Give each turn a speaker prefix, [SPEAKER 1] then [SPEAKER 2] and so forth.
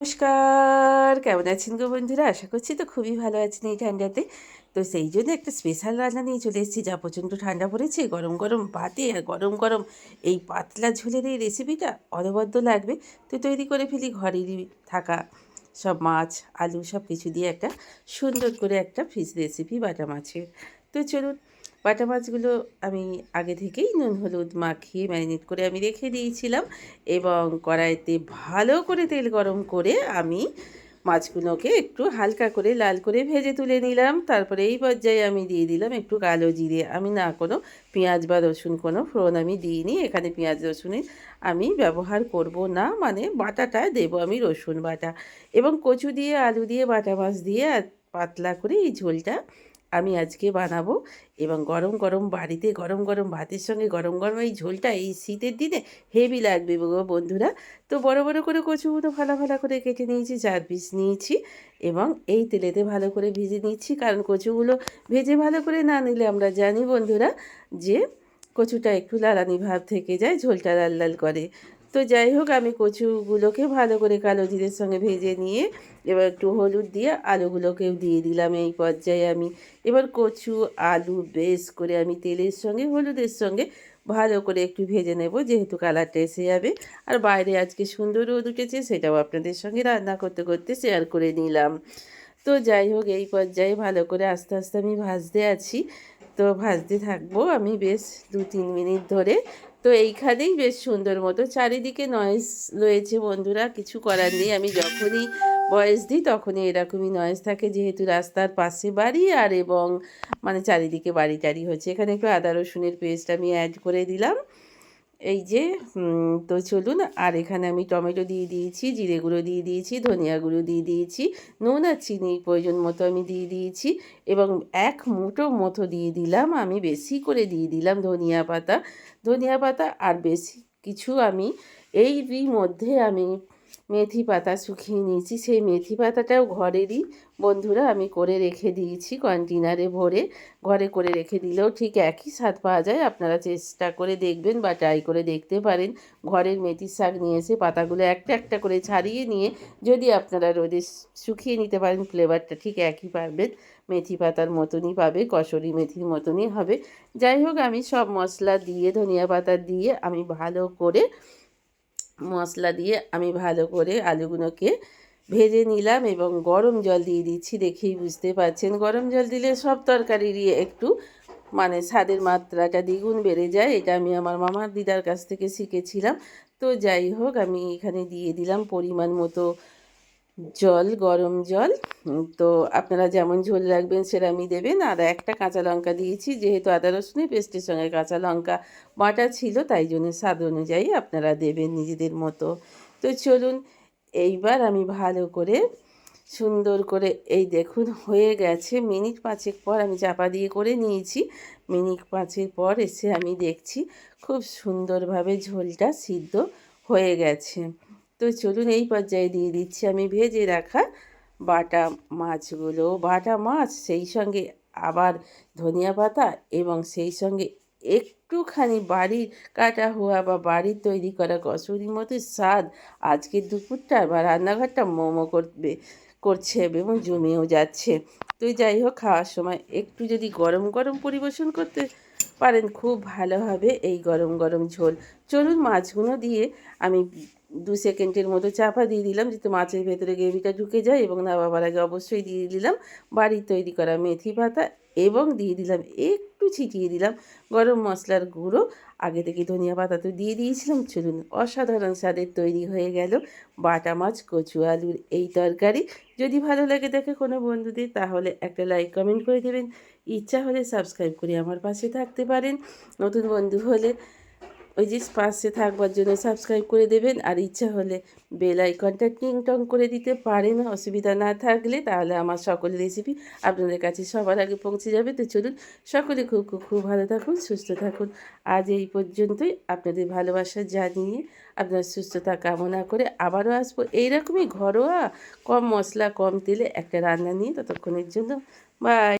[SPEAKER 1] নমস্কার, কেমন আছেন গো বন্ধুরা? আশা করছি তো খুবই ভালো আছেন এই ঠান্ডাতে। তো সেই জন্য একটা স্পেশাল রান্না নিয়ে চলে এসেছি, যা প্রচণ্ড ঠান্ডা পড়েছে, গরম গরম ভাতে আর গরম গরম এই পাতলা ঝোলের এই রেসিপিটা অনবদ্য লাগবে। তো তৈরি করে ফেলি ঘরেরই থাকা সব মাছ, আলু সব কিছু দিয়ে একটা সুন্দর করে একটা ফিশ রেসিপি বাটা মাছের। তো চলুন বাটা মাছগুলো আমি আগে থেকেই নুন, হলুদ মাখিয়ে ম্যারিনেট করে আমি রেখে দিয়েছিলাম এবং কড়াইতে ভালো করে তেল গরম করে আমি মাছগুলোকে একটু হালকা করে লাল করে ভেজে তুলে নিলাম। তারপরে এই পর্যায়ে আমি দিয়ে দিলাম একটু কালো জিরে। আমি না কোনো পেঁয়াজ বা রসুন কোনো ফোড়ন আমি দিইনি। এখানে পেঁয়াজ, রসুনের আমি ব্যবহার করব না মানে বাটাটা দেব আমি রসুন বাটা। এবং কচু দিয়ে, আলু দিয়ে, বাটা মাছ দিয়ে, আর পাতলা করে এই ঝোলটা আমি আজকে বানাবো এবং গরম গরম বাড়িতে, গরম গরম ভাতের সঙ্গে, গরম গরম এই ঝোলটা এই শীতের দিনে হেভি লাগবে গো বন্ধুরা। তো বড় বড় করে কচুগুলো ভালো ভালো করে কেটে নিয়েছি, চার পিস নিয়েছি এবং এই তেলেতে ভালো করে ভেজে নিচ্ছি। কারণ কচুগুলো ভেজে ভালো করে না নিলে আমরা জানি বন্ধুরা যে কচুটা একটু লালানি ভাব থেকে যায়, ঝোলটা লাল লাল করে। তো যাই হোক, আমি কচুগুলোকে ভালো করে কালো জিরের সঙ্গে ভেজে নিয়ে এবার একটু হলুদ দিয়ে আলুগুলোকেও দিয়ে দিলাম এই পর্যায়ে আমি। এবার কচু, আলু বেশ করে আমি তেলের সঙ্গে, হলুদের সঙ্গে ভালো করে একটু ভেজে নেব, যেহেতু কালারটা এসে যাবে। আর বাইরে আজকে সুন্দর রোদ উঠেছে, সেটাও আপনাদের সঙ্গে রান্না করতে করতে শেয়ার করে নিলাম। তো যাই হোক, এই পর্যায়ে ভালো করে আস্তে আস্তে আমি ভাজতে আছি। তো ভাজতে থাকব আমি বেশ দু তিন মিনিট ধরে। তো এইখানেই বেশ সুন্দর মতো। চারিদিকে নয়েজ রয়েছে বন্ধুরা, কিছু করার নেই। আমি যখনই বয়স দিই তখনই এরকমই নয়েজ থাকে। যেহেতু রাস্তার পাশে বাড়ি আর এবং মানে চারিদিকে বাড়ি টাড়ি হচ্ছে। এখানে একটু আদা রসুনের পেস্ট আমি অ্যাড করে দিলাম। এই যে তো চলুন, আর এখানে আমি টমেটো দিয়ে দিয়েছি, জিরে গুঁড়ো দিয়ে দিয়েছি, ধনিয়া গুঁড়ো দিয়ে দিয়েছি, নুন আর চিনি প্রয়োজন মতো আমি দিয়ে দিয়েছি এবং এক মুঠো মতো দিয়ে দিলাম, আমি বেশি করে দিয়ে দিলাম ধনিয়া পাতা। ধনিয়া পাতা আর বেশি কিছু আমি এই মধ্যে আমি মেথি পাতা শুকিয়ে নিয়েছি। সেই মেথি পাতাটাও ঘরেরই। বন্ধুরা, আমি করে রেখে দিয়েছি কন্টেনারে ভরে। ঘরে করে রেখে দিলেও ঠিক একই স্বাদ পাওয়া যায়। আপনারা চেষ্টা করে দেখবেন বা ট্রাই করে দেখতে পারেন। ঘরের মেথির শাক নিয়ে এসে পাতাগুলো একটা একটা করে ছাড়িয়ে নিয়ে যদি আপনারা রোদে শুকিয়ে নিতে পারেন ফ্লেভারটা ঠিক একই পারবেন মেথি পাতার মতনই পাবে, কসরি মেথির মতনই হবে। যাই হোক, আমি সব মশলা দিয়ে, ধনিয়া পাতা দিয়ে আমি ভালো করে মশলা দিয়ে আমি ভালো করে আলুগুলোকে ভেজে নিলাম এবং গরম জল দিয়ে দিচ্ছি দেখেই বুঝতে পারছেন। গরম জল দিলে সব তরকারিরই একটু মানে স্বাদের মাত্রাটা দ্বিগুণ বেড়ে যায়। এটা আমি আমার মামার দিদার কাছ থেকে শিখেছিলাম। তো যাই হোক, আমি এখানে দিয়ে দিলাম পরিমাণ মতো জল, গরম জল। তো আপনারা যেমন ঝোল রাখবেন সেরামি দেবেন। আর একটা কাঁচা লঙ্কা দিয়েছি, যেহেতু আদা রসুনের পেস্টের সঙ্গে কাঁচা লঙ্কা বাটা ছিল, তাই জন্য স্বাদ অনুযায়ী আপনারা দেবেন নিজেদের মতো। তো চলুন, এইবার আমি ভালো করে, সুন্দর করে, এই দেখুন, হয়ে গেছে। মিনিট পাঁচেক পর আমি চাপা দিয়ে করে নিয়েছি। মিনিট পাঁচের পর এসে আমি দেখছি খুব সুন্দরভাবে ঝোলটা সিদ্ধ হয়ে গেছে। তো চলুন এই পর্যায়ে দিয়ে দিচ্ছি আমি ভেজে রাখা বাটা মাছগুলো। বাটা মাছ সেই সঙ্গে আবার ধনিয়া পাতা এবং সেই সঙ্গে একটুখানি বাড়ির কাটা হওয়া বা বাড়ির তৈরি করা কসুরির মতো স্বাদ আজকের দুপুরটা বা রান্নাঘরটা মোমো করবে, করছে এবং জমেও যাচ্ছে। তো যাই হোক, খাওয়ার সময় একটু যদি গরম গরম পরিবেশন করতে পারেন, খুব ভালো হবে এই গরম গরম ঝোল। চলুন মাছগুলো দিয়ে আমি দু সেকেন্ডের মতো চাপা দিয়ে দিলাম যাতে মাছের ভেতরে গ্রেভিটা ঢুকে যায় এবং নামাবার আগে অবশ্যই দিয়ে দিলাম বাড়ির তৈরি করা মেথি পাতা এবং দিয়ে দিলাম একটু ছিটিয়ে দিলাম গরম মশলার গুঁড়ো। আগে থেকে ধনিয়া পাতা তো দিয়ে দিয়েছিলাম। চলুন, অসাধারণ স্বাদের তৈরি হয়ে গেল বাটা মাছ, কচু আলুর এই তরকারি। যদি ভালো লাগে দেখে কোনো বন্ধুদের, তাহলে একটা লাইক কমেন্ট করে দেবেন। ইচ্ছা হলে সাবস্ক্রাইব করে আমার পাশে থাকতে পারেন। নতুন বন্ধু হলে ওই যে পাশে থাকবার জন্য সাবস্ক্রাইব করে দেবেন, আর ইচ্ছা হলে বেল আইকনটা টিং টং করে দিতে পারেন। অসুবিধা না থাকলে তাহলে আমার সকল রেসিপি আপনাদের কাছে সবার আগে পৌঁছে যাবে। তো চলুন সকলে খুব খুব খুব ভালো থাকুন, সুস্থ থাকুন। আজ এই পর্যন্তই। আপনাদের ভালোবাসা জানিয়ে আপনার সুস্থতা কামনা করে আবারও আসব এইরকমই ঘরোয়া কম মশলা, কম তেলে একটা রান্না নিয়ে। ততক্ষণের জন্য বাই